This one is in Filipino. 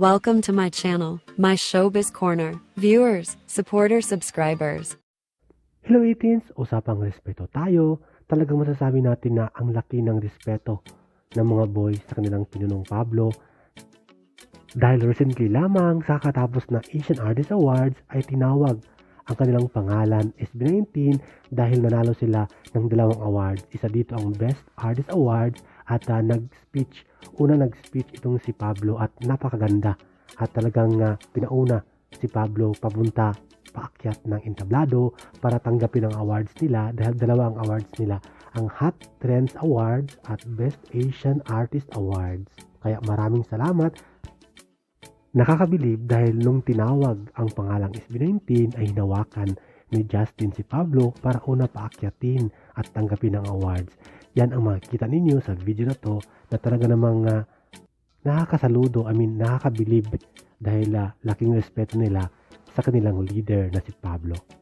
Welcome to my channel, my showbiz corner. Viewers, supporters, subscribers. Hello 18s, usapang respeto tayo. Talagang masasabi natin na ang laki ng respeto ng mga boys sa kanilang pinunong Pablo. Dahil recently lamang sa katapos na Asian Artist Awards ay tinawag ang kanilang pangalan SB19 dahil nanalo sila ng dalawang awards. Isa dito ang Best Artist Awards at uh, nag-speech, una nag-speech itong si Pablo at napakaganda at talagang uh, pinauna si Pablo papunta paakyat ng entablado para tanggapin ang awards nila dahil dalawa ang awards nila ang Hot Trends Awards at Best Asian Artist Awards. Kaya maraming salamat Nakakabilib dahil nung tinawag ang pangalang SB19 ay hinawakan ni Justin si Pablo para una paakyatin at tanggapin ang awards. Yan ang makikita ninyo sa video na to na talaga namang uh, nakakasaludo, I mean nakakabilib dahil uh, laking respeto nila sa kanilang leader na si Pablo.